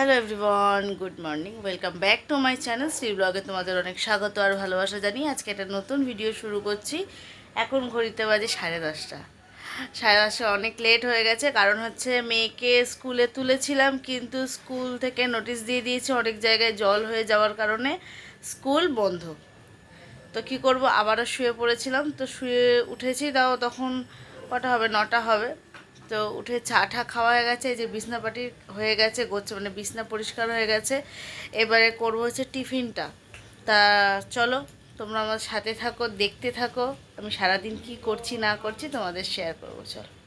Hello everyone, good morning. Welcome back to my channel. Shri ব্লগে তোমাদের অনেক স্বাগত আর ভালোবাসা জানিয়ে আজকে একটা নতুন ভিডিও শুরু করছি। এখন ঘড়িতে বাজে সাড়ে দশটা। সাড়ে দশটা অনেক লেট হয়ে গেছে, কারণ হচ্ছে মেয়েকে স্কুলে তুলেছিলাম, কিন্তু স্কুল থেকে নোটিশ দিয়ে দিয়েছে, অনেক জায়গায় জল হয়ে যাওয়ার কারণে স্কুল বন্ধ। তো কি করব? আবারও শুয়ে পড়েছিলাম, তো শুয়ে উঠেছি, তাও তখন কটা হবে? নটা হবে। তো উঠে চা ঠা খাওয়া হয়ে গেছে, এই যে বিছনাপাটি হয়ে গেছে, গোছ মানে বিছনা পরিষ্কার হয়ে গেছে। এবারে করব হচ্ছে টিফিনটা। তা চলো, তোমরা আমার সাথে থাকো, দেখতে থাকো। আমি সারাদিন কি করছি, না করছি তোমাদের শেয়ার করব, চলো।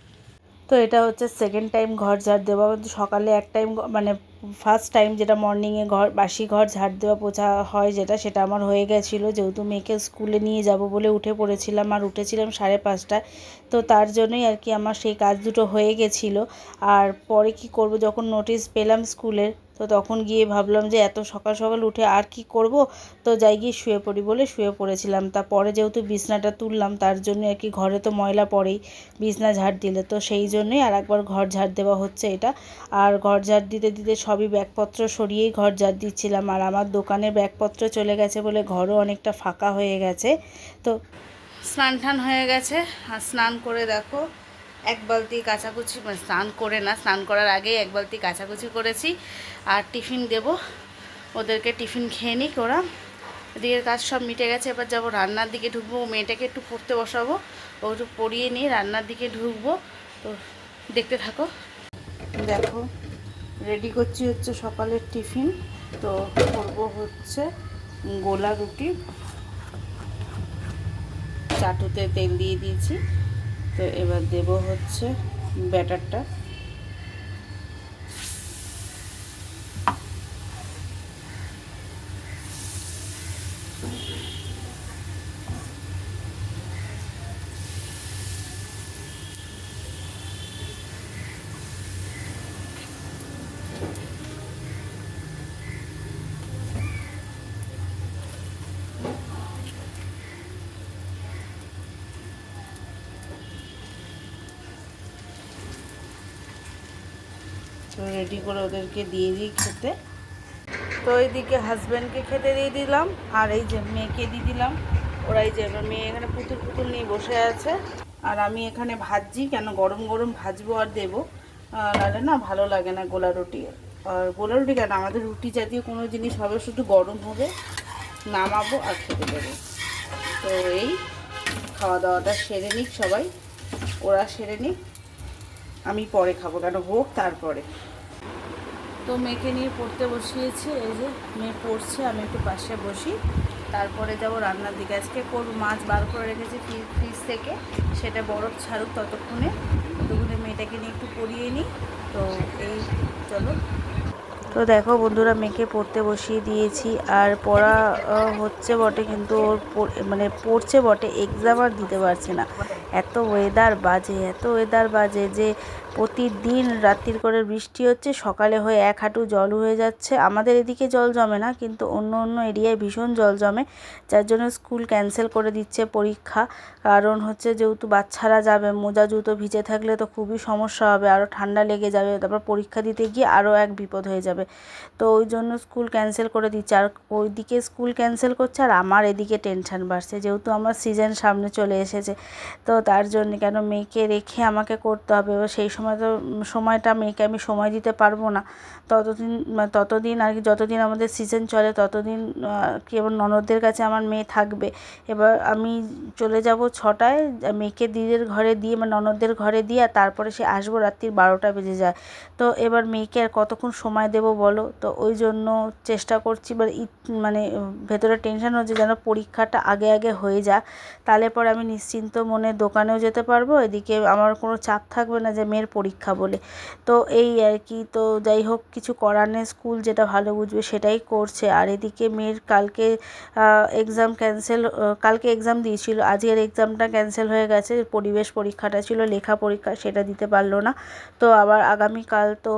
তো এটা হচ্ছে সেকেন্ড টাইম ঘর ঝাড় দেওয়া। সকালে এক টাইম মানে ফার্স্ট টাইম যেটা মর্নিংয়ে ঘর বাসি ঘর ঝাড় দেওয়া পোছা হয় যেটা, সেটা আমার হয়ে গেছিল। যেহেতু মেয়েকে স্কুলে নিয়ে যাব বলে উঠে পড়েছিলাম আর উঠেছিলাম সাড়ে পাঁচটায়। তো তার জন্যই আর কি আমার সেই কাজ দুটো হয়ে গেছিল। আর পরে কি করব, যখন নোটিশ পেলাম স্কুলের তো তখন গিয়ে ভাবলাম যে এত সকাল সকাল উঠে আর কি করব? তো যাই গিয়ে শুয়ে পড়ি বলে শুয়ে পড়েছিলাম। তারপরে যেহেতু বিছনাটা তুললাম, তার জন্য আর কি ঘরে তো ময়লা পড়েই বিছনা ঝাড় দিলে। তো সেই জন্যই আর একবার ঘর ঝাড় দেওয়া হচ্ছে এটা। আর ঘর ঝাড় দিতে দিতে সবই ব্যাগপত্র সরিয়েই ঘর ঝাড় দিচ্ছিলাম। আর আমার দোকানে ব্যাগপত্র চলে গেছে বলে ঘরও অনেকটা ফাঁকা হয়ে গেছে। তো স্নান টান হয়ে গেছে। আর স্নান করে দেখো এক বালতি কাচাকুচি মানে স্নান করে না, স্নান করার আগেই এক বালতি কাচাকুচি করেছি আর টিফিন দেব। ওদেরকে টিফিন খেয়ে নিক ওরা। এদিকের কাজ সব মিটে গেছে, এবার যাব রান্নার দিকে ঢুকবো। মেয়েটাকে একটু পড়তে বসাবো, ও একটু পড়িয়ে নিয়ে রান্নার দিকে ঢুকবো। তো দেখতে থাকো। দেখো, রেডি করছি হচ্ছে সকালের টিফিন। তো করব হচ্ছে গোলা রুটি। চাটুতে তেল দিয়ে দিয়েছি। তো এবার দেব হচ্ছে ব্যাটারটা। রেডি করে ওদেরকে দিয়ে দিই খেতে। তো এইদিকে হাজব্যান্ডকে খেতে দিয়ে দিলাম, আর এই যে মেয়েকে দিয়ে দিলাম। ওরা এই যে এবার মেয়ে এখানে পুতুল পুতুল নিয়ে বসে আছে। আর আমি এখানে ভাজছি, কেন গরম গরম ভাজবো আর দেবো। নাহলে না ভালো লাগে না গোলা রুটি। আর গোলা রুটি কেন? আমাদের রুটি জাতীয় কোনো জিনিস হবে, শুধু গরম হবে, নামাবো আর খেতে দেবো। তো এই খাওয়া দাওয়াটা সেরে নিক সবাই। ওরা সেরে নিক, আমি পরে খাব, কেন হোক তারপরে। তো মেয়েকে নিয়ে পড়তে বসিয়েছি, এই যে মেয়ে পড়ছে, আমি একটু পাশে বসি। তারপরে যাব রান্নার দিকে। আজকে করব, মাছ বার করে রেখেছি ফ্রিজ থেকে। সেটা বরফ ছাড়ুক ততক্ষণে। ততক্ষণে মেয়েটাকে নিয়ে একটু পড়িয়ে নিই। তো এই, চলো। তো দেখো বন্ধুরা, মেয়েকে পড়তে বসিয়ে দিয়েছি। আর পড়া হচ্ছে বটে, কিন্তু ওর মানে পড়ছে বটে এক্সাম আর দিতে পারছে না। এত ওয়েদার বাজে, এত ওয়েদার বাজে যে প্রতিদিন রাত্রির করে বৃষ্টি হচ্ছে, সকালে হয়ে এক হাঁটু জল হয়ে যাচ্ছে। আমাদের এদিকে জল জমে না, কিন্তু অন্য অন্য এরিয়ায় ভীষণ জল জমে, যার জন্য স্কুল ক্যান্সেল করে দিচ্ছে পরীক্ষা। কারণ হচ্ছে যেহেতু বাচ্চারা যাবে, মোজা, জুতো ভিজে থাকলে তো খুবই সমস্যা হবে আরও ঠান্ডা লেগে যাবে, তারপর পরীক্ষা দিতে গিয়ে আরও এক বিপদ হয়ে যাবে। তো ওই জন্য স্কুল ক্যান্সেল করে দিচ্ছে। আর ওইদিকে স্কুল ক্যান্সেল করছে, আর আমার এদিকে টেনশান বাড়ছে, যেহেতু আমার সিজন সামনে চলে এসেছে। তো তার জন্য কেন মেয়েকে রেখে আমাকে করতে হবে? সেই সময় তো সময়টা মেয়েকে আমি সময় দিতে পারব না। ততদিন ততদিন আর কি যতদিন আমাদের সিজন চলে ততদিন কি এবার ননদদের কাছে আমার মেয়ে থাকবে। এবার আমি চলে যাব ছটায়, মেয়েকে দিদির ঘরে দিয়ে মানে ননদদের ঘরে দিয়ে আর তারপরে সে আসব রাত্রির বারোটা বেজে যায়। তো এবার মেয়েকে আর কতক্ষণ সময় দেবো বলো? তো ওই জন্য চেষ্টা করছি, এবার মানে ভেতরে টেনশন হচ্ছে যেন পরীক্ষাটা আগে আগে হয়ে যাক। তাহলে পরে আমি নিশ্চিন্ত মনে দোকানেও যেতে পারব, এদিকে আমার কোনো চাপ থাকবে না যে মেয়ের পরীক্ষা বলে। তো এই আর কি, তো যাই হোক, কিছু করার নেই, স্কুল যেটা ভালো বুঝবে সেটাই করছে। আর এদিকে মেয়ের কালকে এক্সাম ক্যান্সেল কালকে এক্সাম দিয়েছিল। আজকের এক্সামটা ক্যান্সেল হয়ে গেছে, পরিবেশ পরীক্ষাটা ছিল, লেখা পরীক্ষা, সেটা দিতে পারল না। তো আবার আগামীকাল তো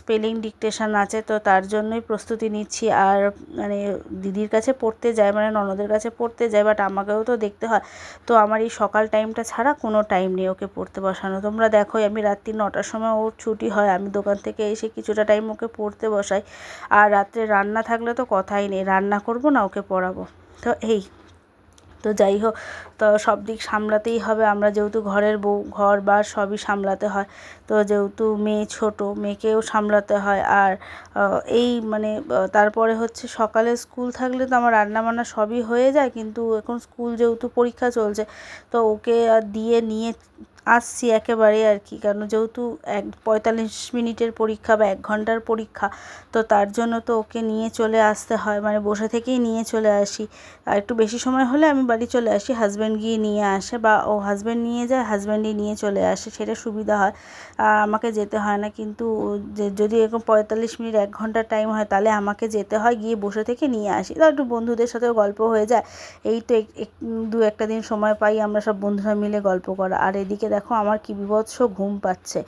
স্পেলিং ডিকটেশন আছে, তো তার জন্যই প্রস্তুতি নিচ্ছি। আর মানে দিদির কাছে পড়তে যায় মানে ননদের কাছে পড়তে যায় বাট আমাকেও তো দেখতে হয়। তো আমার এই সকাল টাইমটা ছাড়া কোনো টাইম নেই ওকে পড়তে বসানো। তোমরা দেখো আমি রাত্রি নটার সময় ওর ছুটি হয়, আমি দোকান থেকে এসে কিছুটা টাইম ওকে পড়তে বসাই। আর রাত্রে রান্না থাকলে তো কথাই নেই, রান্না করব না ওকে পড়াবো। তো এই, তো যাই হোক, তো সব দিক সামলাতেই হবে। আমরা যেহেতু ঘরের বউ ঘর বার সবই সামলাতে হয়। তো যেহেতু মেয়ে ছোট, মেয়েকেও সামলাতে হয়। আর এই মানে তারপরে হচ্ছে সকালে স্কুল থাকলে তো আমার রান্না বান্না সবই হয়ে যায়, কিন্তু এখন স্কুল যেহেতু পরীক্ষা চলছে, তো ওকে আর দিয়ে নিয়ে আসছি একেবারে আর কি। কারণ যেহেতু এক, পঁয়তাল্লিশ মিনিটের পরীক্ষা বা এক ঘণ্টার পরীক্ষা, তো তার জন্য তো ওকে নিয়ে চলে আসতে হয়। মানে বসে থেকেই নিয়ে চলে আসি। আর একটু বেশি সময় হলে আমি বাড়ি চলে আসি হাজব্যান্ড গিয়ে নিয়ে আসে বা ও হাজব্যান্ড নিয়ে যায় হাজব্যান্ডই নিয়ে চলে আসে, সেটা সুবিধা হয়। আমাকে যেতে হয় না। কিন্তু যদি এরকম পঁয়তাল্লিশ মিনিট, এক ঘণ্টা টাইম হয়, তাহলে আমাকে যেতে হয়, গিয়ে বসে থেকে নিয়ে আসি। তো একটু বন্ধুদের সাথেও গল্প হয়ে যায়। এই তো দু একটা দিন সময় পাই, আমরা সব বন্ধুরা মিলে গল্প করা। আর এদিকে দেখো, আমার কি বিভৎস ঘুম পাচ্ছে।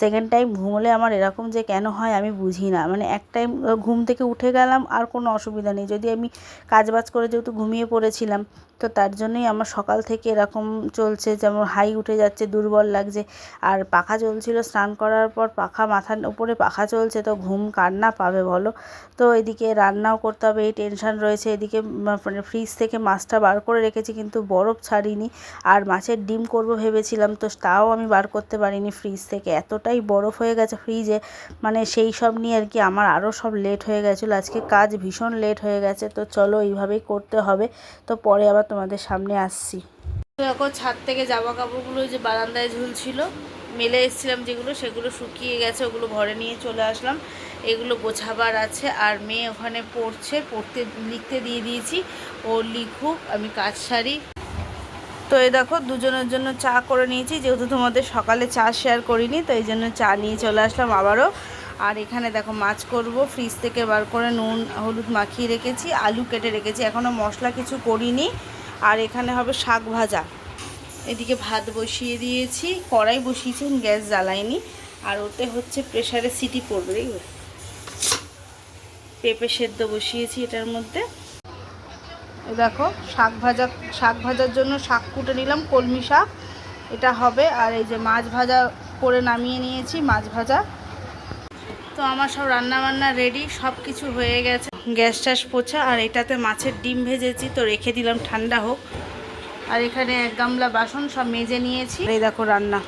সেকেন্ড টাইম ঘুমলে আমার এরকম যে, কেন হয় আমি বুঝি না। মানে এক টাইম ঘুম থেকে উঠে গেলাম, আর কোনো অসুবিধা নেই। যদি আমি কাজবাজ করে যেহেতু ঘুমিয়ে পড়েছিলাম, তো তার জন্যই আমার সকাল থেকে এরকম চলছে, যেমন হাই উঠে যাচ্ছে, দুর্বল লাগছে। আর পাখা চলছিল স্নান করার পর পাখা মাথার উপরে পাখা চলছে, তো ঘুম কার না পাবে বলো? তো এদিকে রান্নাও করতে হবে, এই টেনশন রয়েছে। এদিকে মানে ফ্রিজ থেকে মাছটা বার করে রেখেছি, কিন্তু বরফ ছাড়িনি। আর মাছের ডিম করব ভেবেছিলাম, তো তাও আমি বার করতে পারিনি ফ্রিজ থেকে। এতটাই বরফ হয়ে গেছে ফ্রিজে মানে সেই সব নিয়ে আর কি আমার আরও সব লেট হয়ে গেছিল। আজকে কাজ ভীষণ লেট হয়ে গেছে, তো চলো এইভাবেই করতে হবে। তো পরে আবার তোমাদের সামনে আসছি। দেখো ছাদ থেকে জামা কাপড়গুলো যে বারান্দায় ঝুলছিল মেলে এসেছিলাম যেগুলো, সেগুলো শুকিয়ে গেছে, ওগুলো ঘরে নিয়ে চলে আসলাম। এগুলো গোছাবার আছে, আর মেয়ে ওখানে পড়ছে, পড়তে, লিখতে দিয়ে দিয়েছি। ও লিখুক, আমি কাজ সারি। তো এই দেখো, দুজনের জন্য চা করে নিয়েছি, যেহেতু তোমাদের সকালে চা শেয়ার করিনি, তো এই জন্য চা নিয়ে চলে আসলাম আবারও। আর এখানে দেখো, মাছ করব ফ্রিজ থেকে বার করে নুন, হলুদ মাখিয়ে রেখেছি, আলু কেটে রেখেছি এখনও মশলা কিছু করিনি। আর এখানে হবে শাক ভাজা। এদিকে ভাত বসিয়ে দিয়েছি, কড়াই বসিয়েছি গ্যাস জ্বালাইনি আর ওতে হচ্ছে প্রেশারে সিটি পড়বে পেঁপে সেদ্ধ বসিয়েছি এটার মধ্যে। দেখো, শাক ভাজা, শাক ভাজার জন্য শাক কুটে নিলাম, কলমি শাক। এটা হবে, আর এই যে মাছ ভাজা করে নামিয়ে নিয়েছি, মাছ ভাজা। তো আমার সব রান্না বান্না রেডি সব কিছু হয়ে গেছে। গ্যাস ট্যাস পোছা আর এটাতে মাছের ডিম ভেজেছি, তো রেখে দিলাম, ঠান্ডা হোক। আর এখানে এক গামলা বাসন সব মেজে নিয়েছি। এই দেখো রান্না।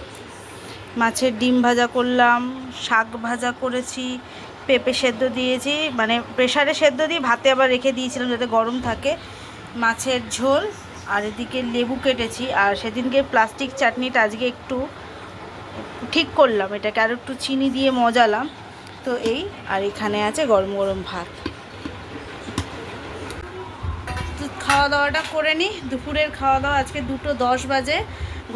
মাছের ডিম ভাজা করলাম, শাক ভাজা করেছি, পেঁপে সেদ্ধ দিয়েছি মানে প্রেশারে সেদ্ধ দিয়ে ভাতে আবার রেখে দিয়েছিলাম যাতে গরম থাকে। মাছের ঝোল, আর এদিকে লেবু কেটেছি, আর সেদিনকে প্লাস্টিক চাটনিটা আজকে একটু ঠিক করলাম, এটাকে আর একটু চিনি দিয়ে মজালাম। তো এই, আর এখানে আছে গরম গরম ভাত। খাওয়া দাওয়াটা করে নিই দুপুরের খাওয়া দাওয়া আজকে দুটো দশ বাজে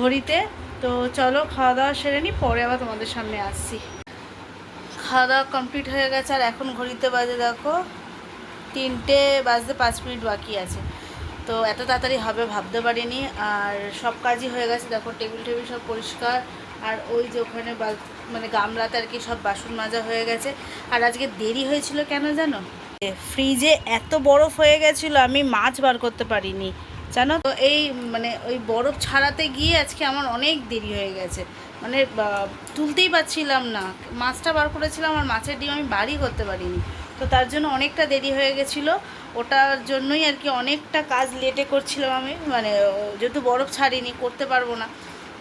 ঘড়িতে। তো চলো খাওয়া দাওয়া সেরে নিই পরে আবার তোমাদের সামনে আসছি। খাওয়া দাওয়া কমপ্লিট হয়ে গেছে, আর এখন ঘড়িতে বাজে দেখো তিনটে বাজতে পাঁচ মিনিট বাকি আছে। তো এত তাড়াতাড়ি হবে ভাবতে পারিনি। আর সব কাজই হয়ে গেছে, দেখো টেবিল টেবিল সব পরিষ্কার। আর ওই যে ওখানে মানে গামলাতে আর কি সব বাসন মাজা হয়ে গেছে। আর আজকে দেরি হয়েছিল কেন জানো? ফ্রিজে এত বরফ হয়ে গেছিল, আমি মাছ বার করতে পারিনি। জানো তো, এই মানে ওই বরফ ছাড়াতে গিয়ে আজকে আমার অনেক দেরি হয়ে গেছে। মানে তুলতেই পারছিলাম না। মাছটা বার করেছিলাম, আর মাছের ডিম আমি বারই করতে পারিনি। তো তার জন্য অনেকটা দেরি হয়ে গেছিল। ওটার জন্যই আর কি অনেকটা কাজ লেটে করছিলাম আমি। মানে যেহেতু বরফ ছাড়িনি, করতে পারব না।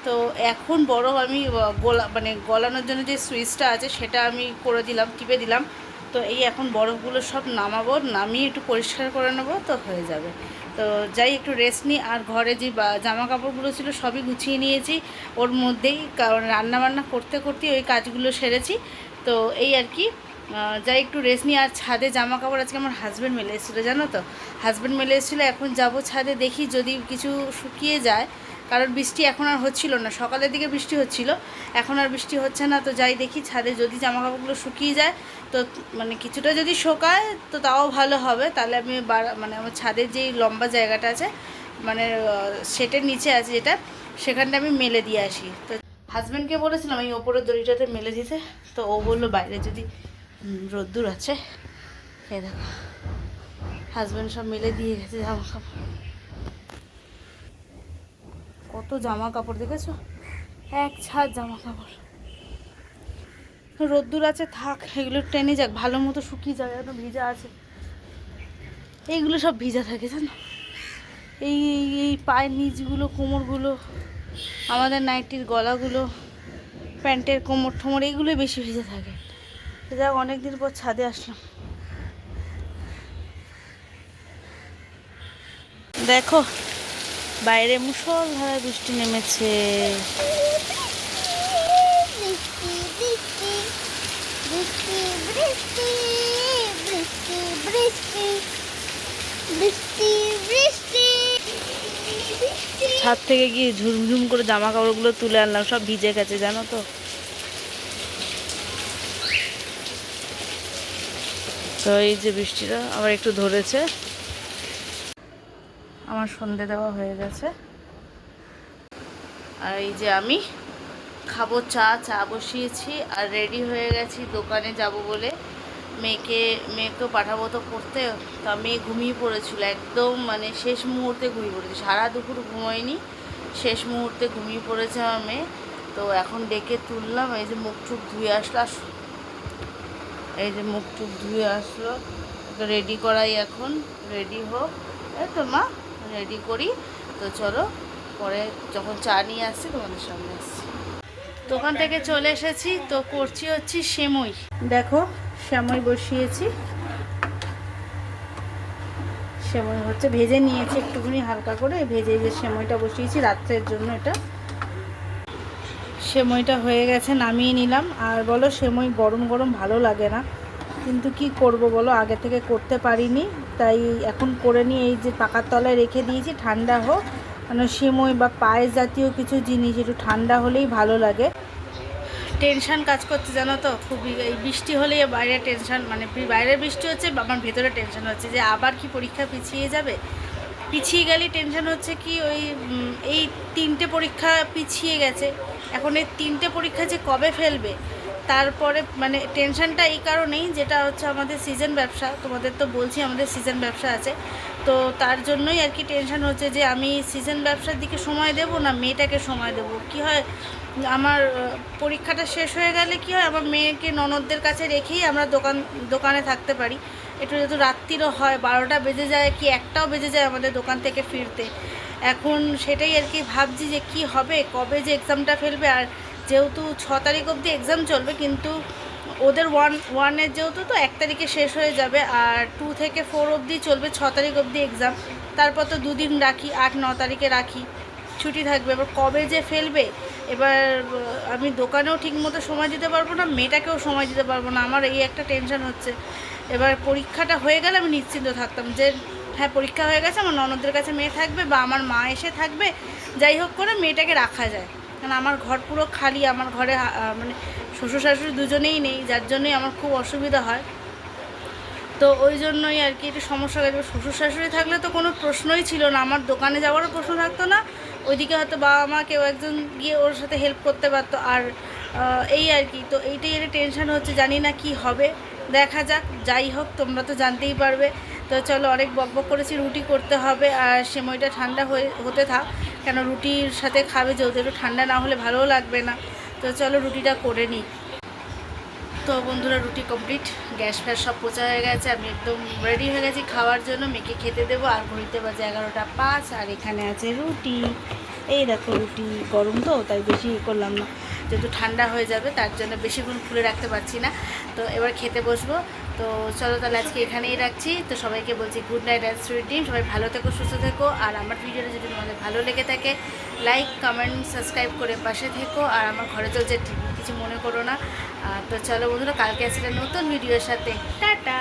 তো এখন বরফ আমি গোলা মানে গলানোর জন্য যে সুইচটা আছে, সেটা আমি করে দিলাম, টিপে দিলাম। তো এই এখন বরফগুলো সব নামাবো, নামিয়ে একটু পরিষ্কার করে নেব তো হয়ে যাবে। তো যাই, একটু রেস্ট নিই। আর ঘরে যে জামা কাপড়গুলো ছিল সবই গুছিয়ে নিয়েছি। ওর মধ্যেই কারণ রান্নাবান্না করতে করতেই ওই কাজগুলো সেরেছি। তো এই আর কি যাই, একটু রেস্ট নিই। আর ছাদে জামা কাপড় আজকে আমার হাজব্যান্ড মেলে এসেছিল, জানো তো? হাজব্যান্ড মেলে এসেছিল, এখন যাব ছাদে দেখি যদি কিছু শুকিয়ে যায়। কারণ বৃষ্টি এখন আর হচ্ছিল না, সকালের দিকে বৃষ্টি হচ্ছিল। এখন আর বৃষ্টি হচ্ছে না, তো যাই দেখি ছাদে যদি জামা কাপড়গুলো শুকিয়ে যায় তো মানে কিছুটা যদি শোকায়, তো তাও ভালো হবে। তাহলে আমি মানে আমার ছাদের যেই লম্বা জায়গাটা আছে মানে সেটের নিচে আছে যেটা, সেখানটা আমি মেলে দিয়ে আসি। তো হাজব্যান্ডকে বলেছিলাম, এই ওপরের দড়িটাতে মেলে দিতে। তো ও বলল, বাইরে যদি রোদ্দুর আছে, এই দেখো হাজব্যান্ড সব মেলে দিয়ে গেছে জামা কাপড় কত জামা কাপড় দেখেছ? এক ছাদ জামা কাপড় রোদ্দুর আছে, থাক, এগুলো টেনে যাক, ভালো মতো শুকিয়ে যাক একদম ভিজা আছে। এইগুলো সব ভিজা থাকে, জানো? এই, এই- পায়ের নিচগুলো, কোমরগুলো, আমাদের নাইটির গলাগুলো, প্যান্টের কোমর ঠোমর, এইগুলোই বেশি ভিজে থাকে। যাক, অনেকদিন পর ছাদে আসলাম। দেখো, বাইরে মুসলধারে বৃষ্টি নেমেছে বৃষ্টি বৃষ্টি বৃষ্টি বৃষ্টি বৃষ্টি বৃষ্টি বৃষ্টি ছাদ থেকে গিয়ে ঝুমঝুম করে জামা কাপড়গুলো তুলে আনলাম, সব ভিজে গেছে, জানো তো। তো এই যে বৃষ্টিটা আবার একটু ধরেছে। আমার সন্ধে দেওয়া হয়ে গেছে। আর এই যে আমি খাব চা চা বসিয়েছি, আর রেডি হয়ে গেছি, দোকানে যাব বলে। মেয়েকে, মেয়েকেও পাঠাবো তো পড়তে তা মেয়ে ঘুমিয়ে পড়েছিল, একদম মানে শেষ মুহূর্তে ঘুমিয়ে পড়েছে। সারা দুপুর ঘুমোয়নি, শেষ মুহূর্তে ঘুমিয়ে পড়েছে আমার মেয়ে। তো এখন ডেকে তুললাম, এই যে মুখ টুক ধুয়ে আসলো এই যে মুখ টুক ধুয়ে আসলো। রেডি করাই এখন রেডি হোক। এই তো মা রেডি করি। তো চলো, পরে যখন চা নিয়ে আসছি, তোমাদের সামনে আসছি। দোকান থেকে চলে এসেছি, তো করছি হচ্ছে সেমই। দেখো সেমই বসিয়েছি। সেমই হচ্ছে ভেজে নিয়েছি একটুখানি হালকা করে। ভেজে যে সেমইটা বসিয়েছি, রাত্রের জন্য এটা। সেমইটা হয়ে গেছে, নামিয়ে নিলাম। আর বলো সেমই গরম গরম ভালো লাগে না। কিন্তু কি করব বলো, আগে থেকে করতে পারিনি। তাই এখন করে নিয়ে এই যে পাকার তলায় রেখে দিয়েছি, ঠান্ডা হোক। মানে সেমই বা পায়েস জাতীয় কিছু জিনিস, একটু ঠান্ডা হলেই ভালো লাগে। টেনশন কাজ করছে, জানো তো? খুবই, এই বৃষ্টি হলেই বাইরে টেনশন মানে বাইরে বৃষ্টি হচ্ছে আমার ভেতরে টেনশন হচ্ছে, যে আবার কি পরীক্ষা পিছিয়ে যাবে? পিছিয়ে গেলেই টেনশন হচ্ছে কি ওই এই তিনটে পরীক্ষা পিছিয়ে গেছে। এখন এই তিনটে পরীক্ষা যে কবে ফেলবে, তারপরে মানে টেনশনটা এই কারণেই, যেটা হচ্ছে আমাদের সিজন ব্যবসা, তোমাদের তো বলছি আমাদের সিজন ব্যবসা আছে, তো তার জন্যই আর কি টেনশন হচ্ছে যে আমি সিজন ব্যবসার দিকে সময় দেব না মেয়েটাকে সময় দেব? কি হয়? আমার পরীক্ষাটা শেষ হয়ে গেলে কি হয়, আমার মেয়েকে ননদদের কাছে রেখেই আমরা দোকান, দোকানে থাকতে পারি। একটু যেহেতু রাত্রিরও হয়, বারোটা বেজে যায় কি, একটাও বেজে যায় আমাদের দোকান থেকে ফিরতে। এখন সেটাই আর কি ভাবছি যে কি হবে, কবে যে এক্সামটা ফেলবে। আর যেহেতু ছ তারিখ অবধি এক্সাম চলবে, কিন্তু ওদের ওয়ান ওয়ানের যেহেতু তো এক তারিখে শেষ হয়ে যাবে, আর টু থেকে ফোর অবধি চলবে ছ তারিখ অবধি এক্সাম তারপর তো দুদিন রাখি, আট, ন তারিখে রাখি। ছুটি থাকবে। এবার কবে যে ফেলবে, এবার আমি দোকানেও ঠিকমতো সময় দিতে পারব না, মেয়েটাকেও সময় দিতে পারব না। আমার এই একটা টেনশন হচ্ছে। এবার পরীক্ষাটা হয়ে গেলে আমি নিশ্চিন্ত থাকতাম যে হ্যাঁ পরীক্ষা হয়ে গেছে, আমার ননদের কাছে মেয়ে থাকবে বা আমার মা এসে থাকবে। যাই হোক করে মেয়েটাকে রাখা যায়। কারণ আমার ঘর পুরো খালি, আমার ঘরে মানে শ্বশুর শাশুড়ি দুজনেই নেই, যার জন্যই আমার খুব অসুবিধা হয়। তো ওই জন্যই আর কি একটু সমস্যা যাবে শ্বশুর শাশুড়ি থাকলে তো কোনো প্রশ্নই ছিল না। আমার দোকানে যাওয়ারও প্রশ্ন থাকতো না। ওইদিকে হয়তো বাবা মা কেউ একজন গিয়ে ওর সাথে হেল্প করতে পারতো। আর এই আর কি, তো এইটাই একটা টেনশন হচ্ছে, জানি না কি হবে। দেখা যাক, যাই হোক, তোমরা তো জানতেই পারবে। তো চলো অনেক বকবক করেছি, রুটি করতে হবে আর সময়টা ঠান্ডা হয়ে, হতে থাক। কেন রুটির সাথে খাবে যেহেতু একটু ঠান্ডা, না হলে ভালোও লাগবে না। তো চলো রুটিটা করে নিই। তো বন্ধুরা, রুটি কমপ্লিট গ্যাস ফ্যাস সব পোচা হয়ে গেছে, আমি একদম রেডি হয়ে গেছি খাওয়ার জন্য। মেয়েকে খেতে দেবো, আর ঘড়িতে বাজে এগারোটা পাঁচ, আর এখানে আছে রুটি। এই দেখো রুটি গরম তো, তাই বেশি করলাম না। যেহেতু ঠান্ডা হয়ে যাবে, তার জন্য বেশিক্ষণ খুলে রাখতে পারছি না। তো এবার খেতে বসবো। তো চলো তাহলে আজকে এখানেই রাখছি। তো সবাইকে বলছি গুড নাইট অ্যান্ড সুইট ডিম সবাই ভালো থেকো, সুস্থ থেকো। আর আমার ভিডিওটা যদি তোমাদের ভালো লেগে থাকে লাইক কমেন্ট সাবস্ক্রাইব করে পাশে থেকো। আর আমার ঘরে চলছে কিছু মনে করো না। তো চলো বন্ধুরা কালকে আসলে নতুন ভিডিওর সাথে। টাটা!